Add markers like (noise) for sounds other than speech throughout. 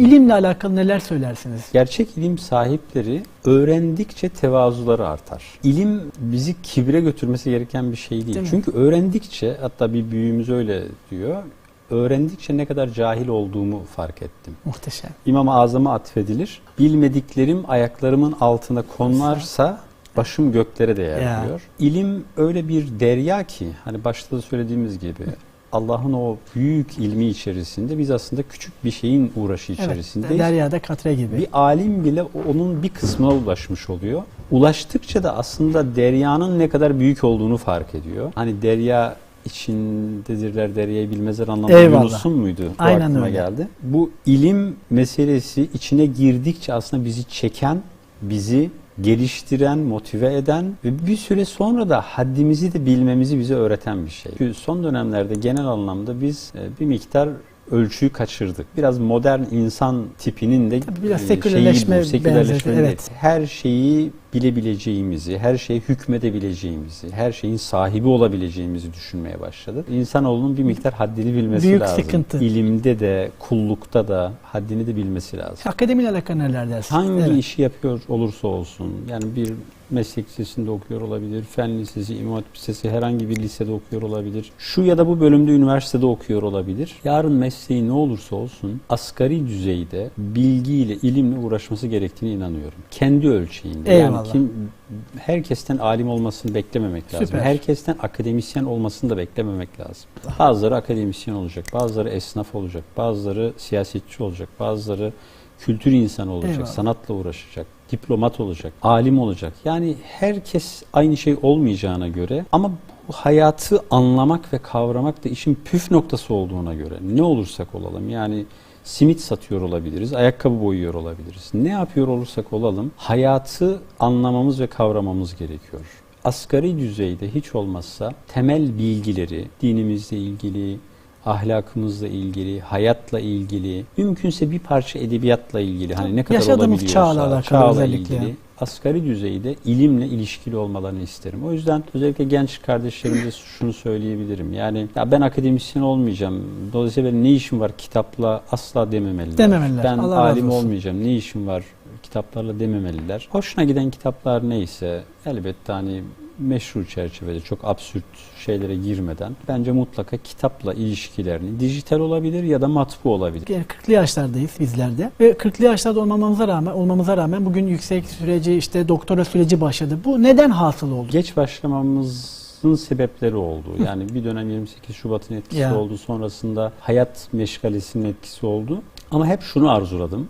İlimle alakalı neler söylersiniz? Gerçek ilim sahipleri öğrendikçe tevazuları artar. İlim bizi kibre götürmesi gereken bir şey değil. Değil mi? Çünkü öğrendikçe hatta bir büyüğümüz öyle diyor. Öğrendikçe ne kadar cahil olduğumu fark ettim. Muhteşem. İmam-ı Azam'a atfedilir. Bilmediklerim ayaklarımın altına konarsa başım göklere değer Ya. diyor. İlim öyle bir derya ki hani başta da söylediğimiz gibi Allah'ın o büyük ilmi içerisinde biz aslında küçük bir şeyin uğraşı Evet. içerisindeyiz. Deryada katre gibi. Bir alim bile onun bir kısmına ulaşmış oluyor. Ulaştıkça da aslında deryanın ne kadar büyük olduğunu fark ediyor. Hani derya içindedirler deryayı bilmezler anlamında Eyvallah. Yunus'un muydu? Bu Aynen aklıma öyle. geldi. Bu ilim meselesi içine girdikçe aslında bizi çeken, bizi geliştiren, motive eden ve bir süre sonra da haddimizi de bilmemizi bize öğreten bir şey. Çünkü son dönemlerde genel anlamda biz e, bir miktar ölçüyü kaçırdık. Biraz modern insan tipinin de biraz e, sekülerleşme şeyi bu, sekülerleşme evet. Her şeyi bilebileceğimizi, her şeye hükmedebileceğimizi, her şeyin sahibi olabileceğimizi düşünmeye başladık. İnsanoğlunun bir miktar haddini bilmesi Büyük lazım. sıkıntı. İlimde de, kullukta da haddini de bilmesi lazım. Akademiyle alakalı neler dersiniz? Hangi Evet. işi yapıyor olursa olsun, yani bir meslek lisesinde okuyor olabilir, fen lisesi, imam hatip lisesi, herhangi bir lisede okuyor olabilir. Şu ya da bu bölümde üniversitede okuyor olabilir. Yarın mesleği ne olursa olsun asgari düzeyde bilgiyle, ilimle uğraşması gerektiğine inanıyorum. Kendi ölçeğinde. Eyvallah. Yani kim herkesten alim olmasını beklememek lazım. Süper. Herkesten akademisyen olmasını da beklememek lazım. Bazıları akademisyen olacak, bazıları esnaf olacak, bazıları siyasetçi olacak, bazıları kültür insanı olacak, Eyvallah. sanatla uğraşacak, diplomat olacak, alim olacak. Yani herkes aynı şey olmayacağına göre ama bu hayatı anlamak ve kavramak da işin püf noktası olduğuna göre ne olursak olalım yani simit satıyor olabiliriz, ayakkabı boyuyor olabiliriz. Ne yapıyor olursak olalım hayatı anlamamız ve kavramamız gerekiyor. Asgari düzeyde hiç olmazsa temel bilgileri dinimizle ilgili, ahlakımızla ilgili, hayatla ilgili, mümkünse bir parça edebiyatla ilgili hani ne kadar Yaşadığımız olabiliyorsa, çağla alakalı çağla özellikle. ilgili asgari düzeyde ilimle ilişkili olmalarını isterim. O yüzden özellikle genç kardeşlerimize (clears throat) şunu söyleyebilirim. Yani ya ben akademisyen olmayacağım. Dolayısıyla benim ne işim var kitapla asla dememeliler. Dememeliler. Ben Allah alim olmayacağım. Ne işim var kitaplarla dememeliler. Hoşuna giden kitaplar neyse elbette hani meşru çerçevede çok absürt şeylere girmeden bence mutlaka kitapla ilişkilerini dijital olabilir ya da matbu olabilir. Yani 40'lı yaşlardayız bizler de. Ve 40'lı yaşlarda olmamamıza rağmen olmamıza rağmen bugün yüksek süreci işte doktora süreci başladı. Bu neden hasıl oldu? Geç başlamamızın sebepleri oldu. Yani bir dönem 28 Şubat'ın etkisi Ya. oldu. Sonrasında hayat meşgalesinin etkisi oldu. Ama hep şunu arzuladım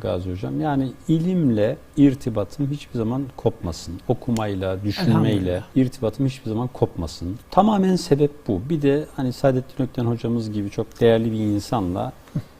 Gazi Hocam. Yani ilimle irtibatım hiçbir zaman kopmasın. Okumayla, düşünmeyle irtibatım hiçbir zaman kopmasın. Tamamen sebep bu. Bir de hani Saadettin Ökten hocamız gibi çok değerli bir insanla (laughs)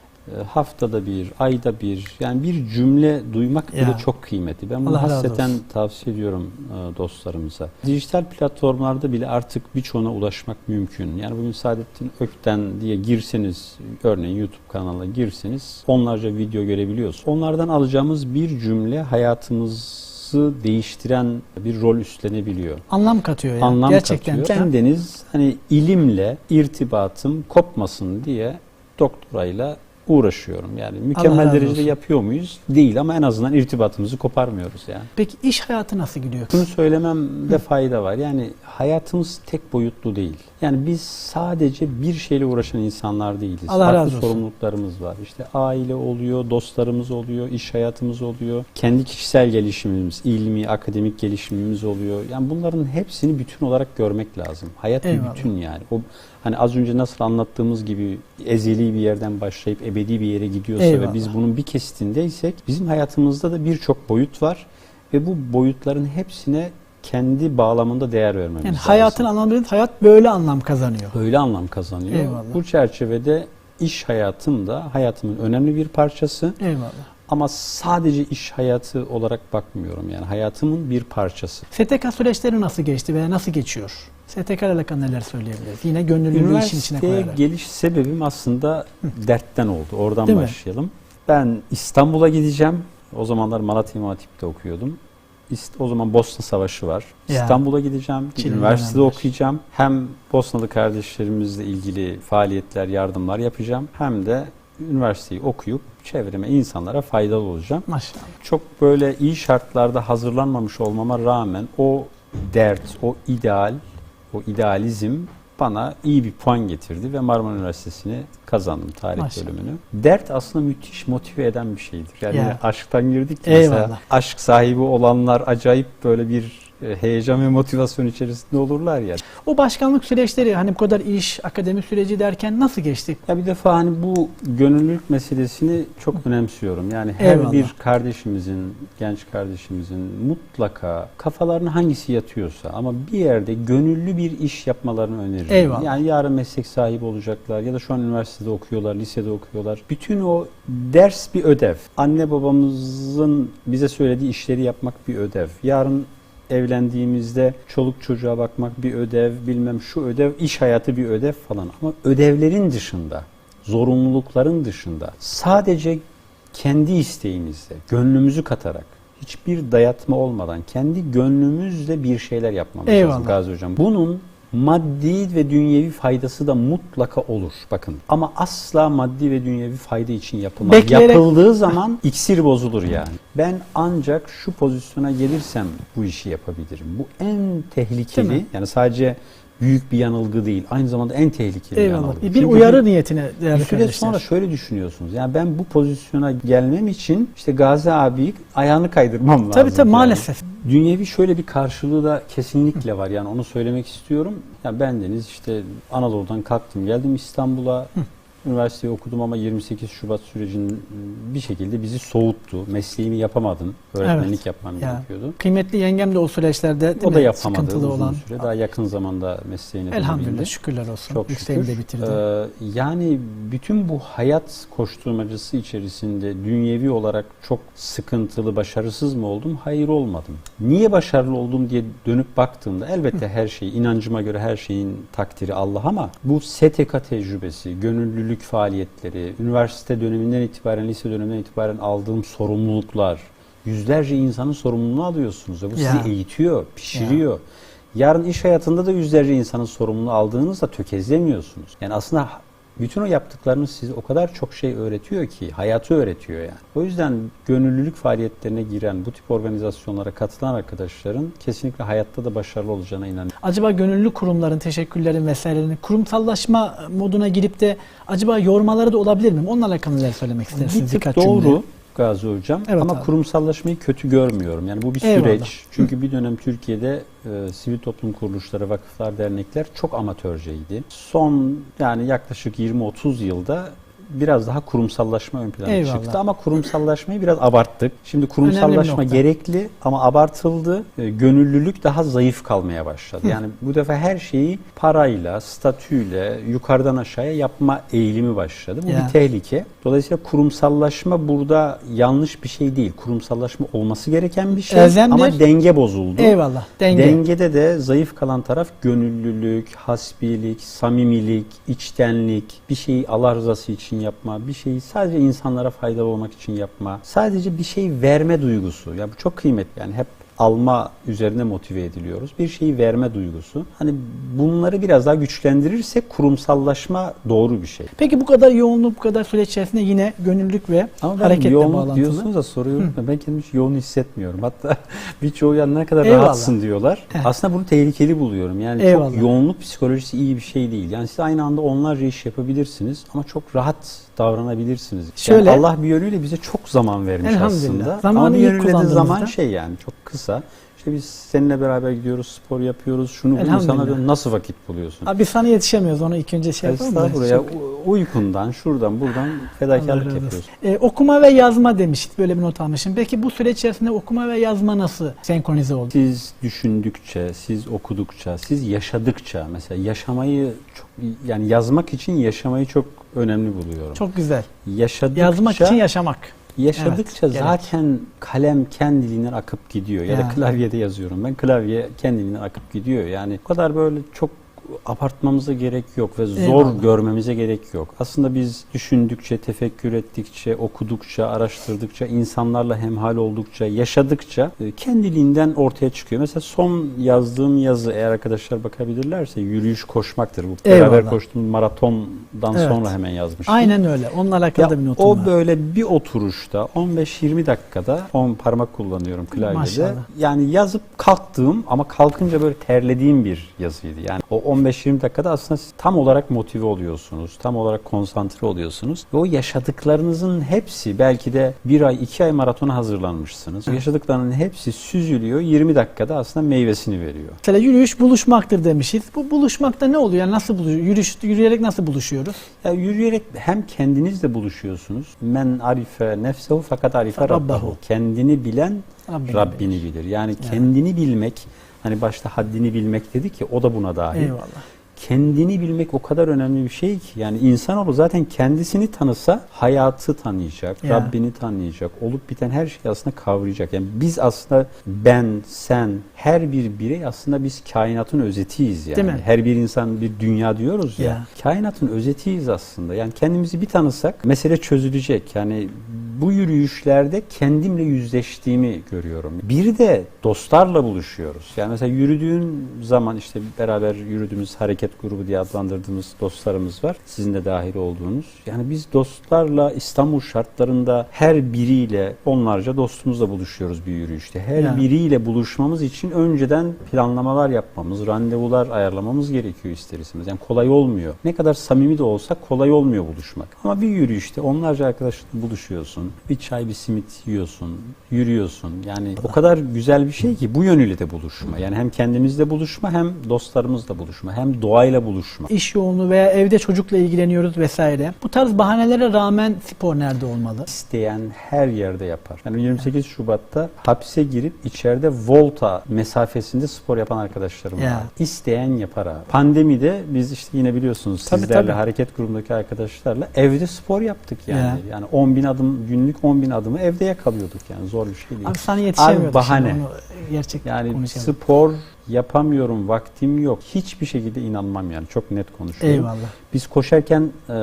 haftada bir, ayda bir yani bir cümle duymak bile Ya. çok kıymetli. Ben bunu Allah hasreten tavsiye ediyorum e, dostlarımıza. Dijital platformlarda bile artık birçoğuna ulaşmak mümkün. Yani bugün Saadettin Ökten diye girseniz, örneğin YouTube kanalına girseniz onlarca video görebiliyorsunuz. Onlardan alacağımız bir cümle hayatımızı değiştiren bir rol üstlenebiliyor. Anlam katıyor yani. Anlam Gerçekten. katıyor. Kendiniz hani ilimle irtibatım kopmasın diye doktorayla uğraşıyorum. Yani mükemmel derecede olsun. yapıyor muyuz? Değil ama en azından irtibatımızı koparmıyoruz yani. Peki iş hayatı nasıl gidiyor? Şunu söylememde fayda var. Yani hayatımız tek boyutlu değil. Yani biz sadece bir şeyle uğraşan insanlar değiliz. Allah Farklı razı olsun. sorumluluklarımız var. İşte aile oluyor, dostlarımız oluyor, iş hayatımız oluyor. Kendi kişisel gelişimimiz, ilmi, akademik gelişimimiz oluyor. Yani bunların hepsini bütün olarak görmek lazım. Hayat bir Eyvallah. bütün yani. O hani az önce nasıl anlattığımız gibi ezeli bir yerden başlayıp ebedi bir yere gidiyorsa Eyvallah. ve biz bunun bir kesitindeysek bizim hayatımızda da birçok boyut var ve bu boyutların hepsine kendi bağlamında değer vermemiz Yani lazım. hayatın anlamı hayat böyle anlam kazanıyor. Böyle anlam kazanıyor. Eyvallah. Bu çerçevede iş hayatım da hayatımın önemli bir parçası Eyvallah. Ama sadece iş hayatı olarak bakmıyorum. Yani hayatımın bir parçası. STK süreçleri nasıl geçti veya nasıl geçiyor? STK ile alakalı neler söyleyebiliriz? Yine gönüllülüğü işin içine Üniversiteye koyarak. geliş sebebim aslında dertten oldu. Oradan Değil mi? başlayalım. Ben İstanbul'a gideceğim. O zamanlar Malatya Hatip'te okuyordum. O zaman Bosna Savaşı var. Ya. İstanbul'a gideceğim. Çileli üniversitede dönemler. okuyacağım. Hem Bosnalı kardeşlerimizle ilgili faaliyetler, yardımlar yapacağım. Hem de üniversiteyi okuyup çevreme, insanlara faydalı olacağım. Maşallah. Çok böyle iyi şartlarda hazırlanmamış olmama rağmen o dert, o ideal, o idealizm bana iyi bir puan getirdi ve Marmara Üniversitesi'ni kazandım tarih Maşallah. bölümünü. Dert aslında müthiş motive eden bir şeydir. Yani Ya. aşktan girdik Eyvallah. mesela aşk sahibi olanlar acayip böyle bir heyecan ve motivasyon içerisinde olurlar ya. O başkanlık süreçleri hani bu kadar iş, akademi süreci derken nasıl geçti? Ya bir defa hani bu gönüllülük meselesini çok önemsiyorum. Yani her Eyvallah. bir kardeşimizin, genç kardeşimizin mutlaka kafalarına hangisi yatıyorsa ama bir yerde gönüllü bir iş yapmalarını öneririm. Eyvallah. Yani yarın meslek sahibi olacaklar ya da şu an üniversitede okuyorlar, lisede okuyorlar. Bütün o ders bir ödev. Anne babamızın bize söylediği işleri yapmak bir ödev. Yarın evlendiğimizde çoluk çocuğa bakmak bir ödev, bilmem şu ödev, iş hayatı bir ödev falan. Ama ödevlerin dışında, zorunlulukların dışında sadece kendi isteğimizle, gönlümüzü katarak, hiçbir dayatma olmadan kendi gönlümüzle bir şeyler yapmamız lazım Eyvallah. Gazi Hocam. Bunun maddi ve dünyevi faydası da mutlaka olur. Bakın ama asla maddi ve dünyevi fayda için yapılmaz. Bekleyerek- Yapıldığı zaman (laughs) iksir bozulur yani. Ben ancak şu pozisyona gelirsem bu işi yapabilirim. Bu en tehlikeli yani sadece büyük bir yanılgı değil. Aynı zamanda en tehlikeli Eyvallah. yanılgı. Bir Çünkü uyarı niyetine bir değerli süre kardeşler. sonra şöyle düşünüyorsunuz. Yani ben bu pozisyona gelmem için işte Gazi abi ayağını kaydırmam lazım. Tabii tabii yani. maalesef. Dünyevi şöyle bir karşılığı da kesinlikle var. Yani onu söylemek istiyorum. Ya ben Deniz işte Anadolu'dan kalktım geldim İstanbul'a. Üniversiteyi okudum ama 28 Şubat sürecinin bir şekilde bizi soğuttu. Mesleğimi yapamadım. Öğretmenlik Evet. yapmam Ya. gerekiyordu. Kıymetli yengem de o süreçlerde O mi? da yapamadı sıkıntılı uzun olan. süre. Daha yakın zamanda mesleğine Elhamdülillah şükürler olsun. Çok Yükseğini şükür. de bitirdi. Ee, yani bütün bu hayat koşturmacası içerisinde dünyevi olarak çok sıkıntılı, başarısız mı oldum? Hayır olmadım. Niye başarılı oldum diye dönüp baktığımda elbette her şey, inancıma göre her şeyin takdiri Allah ama bu STK tecrübesi, gönüllülük faaliyetleri, üniversite döneminden itibaren, lise döneminden itibaren aldığım sorumluluklar, yüzlerce insanın sorumluluğunu alıyorsunuz. ve Bu Ya. sizi eğitiyor, pişiriyor. Yarın iş hayatında da yüzlerce insanın sorumluluğu aldığınızda tökezlemiyorsunuz. Yani aslında bütün o yaptıklarınız size o kadar çok şey öğretiyor ki, hayatı öğretiyor yani. O yüzden gönüllülük faaliyetlerine giren, bu tip organizasyonlara katılan arkadaşların kesinlikle hayatta da başarılı olacağına inanıyorum. Acaba gönüllü kurumların, teşekkürlerin vesairelerin kurumsallaşma moduna girip de acaba yormaları da olabilir mi? Onunla alakalı neler söylemek Bir istersiniz? tık Birkaç doğru cümle. Gazi Hocam Evet ama abi. kurumsallaşmayı kötü görmüyorum. Yani bu bir Eyvallah. süreç. Çünkü bir dönem Türkiye'de e, sivil toplum kuruluşları, vakıflar, dernekler çok amatörceydi. Son yani yaklaşık 20-30 yılda biraz daha kurumsallaşma ön plana Eyvallah. çıktı ama kurumsallaşmayı biraz abarttık. Şimdi kurumsallaşma gerekli ama abartıldı. E, gönüllülük daha zayıf kalmaya başladı. Yani bu defa her şeyi parayla, statüyle, yukarıdan aşağıya yapma eğilimi başladı. Bu Ya. bir tehlike. Dolayısıyla kurumsallaşma burada yanlış bir şey değil. Kurumsallaşma olması gereken bir şey Elzemdir. ama denge bozuldu. Eyvallah. Denge. Dengede de zayıf kalan taraf gönüllülük, hasbilik, samimilik, içtenlik, bir şeyi Allah rızası için yapma, bir şeyi sadece insanlara faydalı olmak için yapma, sadece bir şey verme duygusu. Ya bu çok kıymetli. Yani hep alma üzerine motive ediliyoruz. Bir şeyi verme duygusu. Hani bunları biraz daha güçlendirirsek kurumsallaşma doğru bir şey. Peki bu kadar yoğunluk, bu kadar süreç içerisinde yine gönüllülük ve Ama ben hareketle yoğunluk bağlantılı. diyorsunuz da soruyorum. Ben kendimi hiç yoğun hissetmiyorum. Hatta (laughs) birçoğu ya ne kadar Eyvallah. rahatsın diyorlar. Evet. Aslında bunu tehlikeli buluyorum. Yani Eyvallah. çok yoğunluk psikolojisi iyi bir şey değil. Yani siz aynı anda onlarca iş yapabilirsiniz ama çok rahat davranabilirsiniz. Şöyle- yani Allah bir yönüyle bize çok zaman vermiş aslında. Zamanı ama bir yönüyle de zaman şey yani çok kısa. İşte biz seninle beraber gidiyoruz, spor yapıyoruz, şunu sana diyorum, nasıl vakit buluyorsun? Abi sana yetişemiyoruz onu ilk önce şey yapalım da. Estağfurullah ya Çok- uykundan, şuradan, buradan fedakarlık yapıyorsun. Ee, okuma ve yazma demiştik. Böyle bir not almışım. Peki bu süreç içerisinde okuma ve yazma nasıl senkronize oldu? Siz düşündükçe, siz okudukça, siz yaşadıkça mesela yaşamayı çok yani yazmak için yaşamayı çok önemli buluyorum. Çok güzel. yaşadıkça Yazmak için yaşamak. Yaşadıkça Evet, zaten kalem kendiliğinen akıp gidiyor ya, Ya. da klavyede yazıyorum. Ben klavye kendiliğinden akıp gidiyor. Yani o kadar böyle çok abartmamıza gerek yok ve zor Eyvallah. görmemize gerek yok. Aslında biz düşündükçe, tefekkür ettikçe, okudukça, araştırdıkça, insanlarla hemhal oldukça, yaşadıkça e, kendiliğinden ortaya çıkıyor. Mesela son yazdığım yazı eğer arkadaşlar bakabilirlerse yürüyüş koşmaktır. Bu beraber Eyvallah. koştuğum maratondan Evet. sonra hemen yazmıştım. Aynen öyle. Onunla alakalı Ya da bir notum o var. böyle bir oturuşta 15-20 dakikada 10 parmak kullanıyorum klavyede. Maşallah. Yani yazıp kalktığım ama kalkınca böyle terlediğim bir yazıydı. Yani o 15-20 dakikada aslında siz tam olarak motive oluyorsunuz. Tam olarak konsantre oluyorsunuz. Ve o yaşadıklarınızın hepsi belki de bir ay iki ay maratona hazırlanmışsınız. Yaşadıklarının hepsi süzülüyor. 20 dakikada aslında meyvesini veriyor. Mesela yürüyüş buluşmaktır demişiz. Bu buluşmakta ne oluyor? Yani nasıl buluş Yürüyüş, yürüyerek nasıl buluşuyoruz? Ya yürüyerek hem kendinizle buluşuyorsunuz. Men arife nefsehu fakat arife Rabbahu. Kendini bilen Rabbini Rabbini bilir. Yani kendini bilmek, hani başta haddini bilmek dedi ki o da buna dahil. Eyvallah. Kendini bilmek o kadar önemli bir şey ki. Yani insanoğlu zaten kendisini tanısa hayatı tanıyacak, Ya. Rabbini tanıyacak, olup biten her şeyi aslında kavrayacak. Yani biz aslında ben, sen, her bir birey aslında biz kainatın özetiyiz yani. Değil mi? Her bir insan bir dünya diyoruz ya. Ya. Kainatın özetiyiz aslında. Yani kendimizi bir tanısak mesele çözülecek. Yani bu yürüyüşlerde kendimle yüzleştiğimi görüyorum. Bir de dostlarla buluşuyoruz. Yani mesela yürüdüğün zaman işte beraber yürüdüğümüz hareket grubu diye adlandırdığımız dostlarımız var. Sizin de dahil olduğunuz. Yani biz dostlarla İstanbul şartlarında her biriyle onlarca dostumuzla buluşuyoruz bir yürüyüşte. Her Ya. biriyle buluşmamız için önceden planlamalar yapmamız, randevular ayarlamamız gerekiyor ister istemez. Yani kolay olmuyor. Ne kadar samimi de olsa kolay olmuyor buluşmak. Ama bir yürüyüşte onlarca arkadaşla buluşuyorsun. Bir çay, bir simit yiyorsun, yürüyorsun. Yani o kadar güzel bir şey ki bu yönüyle de buluşma. Yani hem kendimizle buluşma hem dostlarımızla buluşma hem doğayla buluşma. İş yoğunluğu veya evde çocukla ilgileniyoruz vesaire. Bu tarz bahanelere rağmen spor nerede olmalı? İsteyen her yerde yapar. Yani 28 Şubat'ta hapse girip içeride volta mesafesinde spor yapan arkadaşlarım Ya. var. İsteyen yapar abi. Pandemide biz işte yine biliyorsunuz Tabii, sizlerle tabii. hareket grubundaki arkadaşlarla evde spor yaptık yani. Ya. Yani 10 bin adım günlük 10 bin adımı evde yakalıyorduk yani zor bir şey değil. Abi sana yetişemiyordu. Abi bahane. Şimdi onu gerçek Yani konuşalım. spor yapamıyorum, vaktim yok. Hiçbir şekilde inanmam yani. Çok net konuşuyorum. Eyvallah. Biz koşarken e,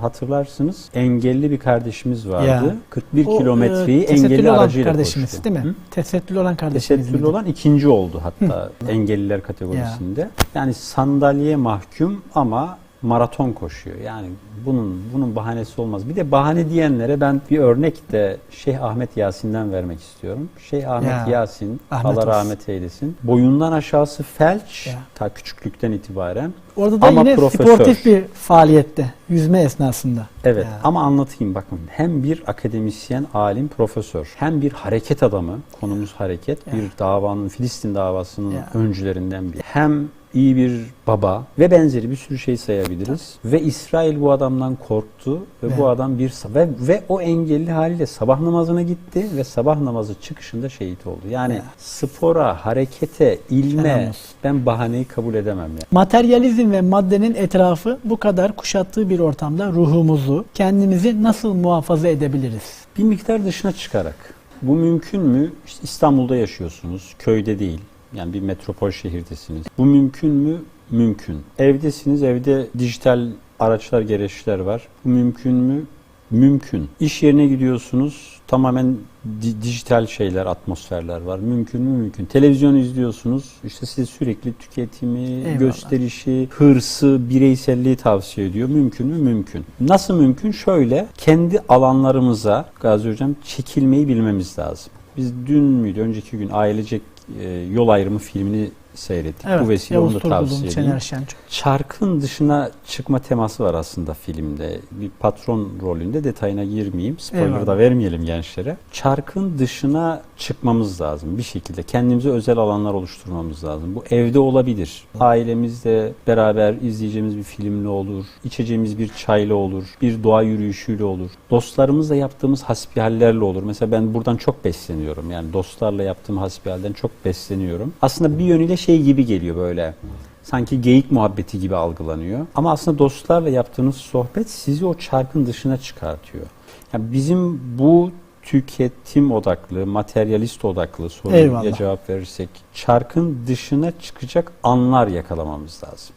hatırlarsınız engelli bir kardeşimiz vardı. Ya. 41 O, kilometreyi e, engelli olan aracıyla kardeşimiz koştu. değil mi? Hı? Tesettürlü olan kardeşimiz Tesettürlü miydi? olan ikinci oldu hatta engelliler kategorisinde. Yani sandalyeye mahkum ama maraton koşuyor. Yani bunun bunun bahanesi olmaz. Bir de bahane diyenlere ben bir örnek de Şeyh Ahmet Yasin'den vermek istiyorum. Şeyh Ahmet Ya, Yasin Ahmet Allah olsun. rahmet eylesin. Boyundan aşağısı felç Ya. ta küçüklükten itibaren. Orada da Ama yine profesör. sportif bir faaliyette yüzme esnasında. Evet Ya. ama anlatayım bakın. Hem bir akademisyen, alim, profesör, hem bir hareket adamı, konumuz hareket, Ya. bir davanın, Filistin davasının Ya. öncülerinden biri. Hem iyi bir baba ve benzeri bir sürü şey sayabiliriz. Ve İsrail bu adamdan korktu ve Ve- bu adam bir ve, ve o engelli haliyle sabah namazına gitti ve sabah namazı çıkışında şehit oldu. Yani Ya. spora, harekete, ilme ben bahaneyi kabul edemem yani. Materyalizm ve maddenin etrafı bu kadar kuşattığı bir ortamda ruhumuzu, kendimizi nasıl muhafaza edebiliriz? Bir miktar dışına çıkarak. Bu mümkün mü? İşte İstanbul'da yaşıyorsunuz, köyde değil. Yani bir metropol şehirdesiniz. Bu mümkün mü? Mümkün. Evdesiniz, evde dijital araçlar, gereçler var. Bu mümkün mü? Mümkün. İş yerine gidiyorsunuz, tamamen di- dijital şeyler, atmosferler var. Mümkün mü? Mümkün. Televizyon izliyorsunuz, işte size sürekli tüketimi, Eyvallah. gösterişi, hırsı, bireyselliği tavsiye ediyor. Mümkün mü? Mümkün. Nasıl mümkün? Şöyle, kendi alanlarımıza Gazi Hocam çekilmeyi bilmemiz lazım. Biz dün müydü, önceki gün ailecek e, yol ayrımı filmini seyrettik. Bu vesile Yavuz onu da tavsiye edeyim. Çarkın dışına çıkma teması var aslında filmde. Bir patron rolünde detayına girmeyeyim. Spoiler Eyvallah. da vermeyelim gençlere. Çarkın dışına çıkmamız lazım bir şekilde. Kendimize özel alanlar oluşturmamız lazım. Bu evde olabilir. Ailemizle beraber izleyeceğimiz bir filmle olur. içeceğimiz bir çayla olur. Bir doğa yürüyüşüyle olur. Dostlarımızla yaptığımız hasbihallerle olur. Mesela ben buradan çok besleniyorum. Yani dostlarla yaptığım hasbihalden çok besleniyorum. Aslında bir yönüyle şey gibi geliyor böyle sanki geyik muhabbeti gibi algılanıyor. Ama aslında dostlarla yaptığınız sohbet sizi o çarkın dışına çıkartıyor. Yani bizim bu tüketim odaklı, materyalist odaklı soruya Eyvallah. cevap verirsek çarkın dışına çıkacak anlar yakalamamız lazım.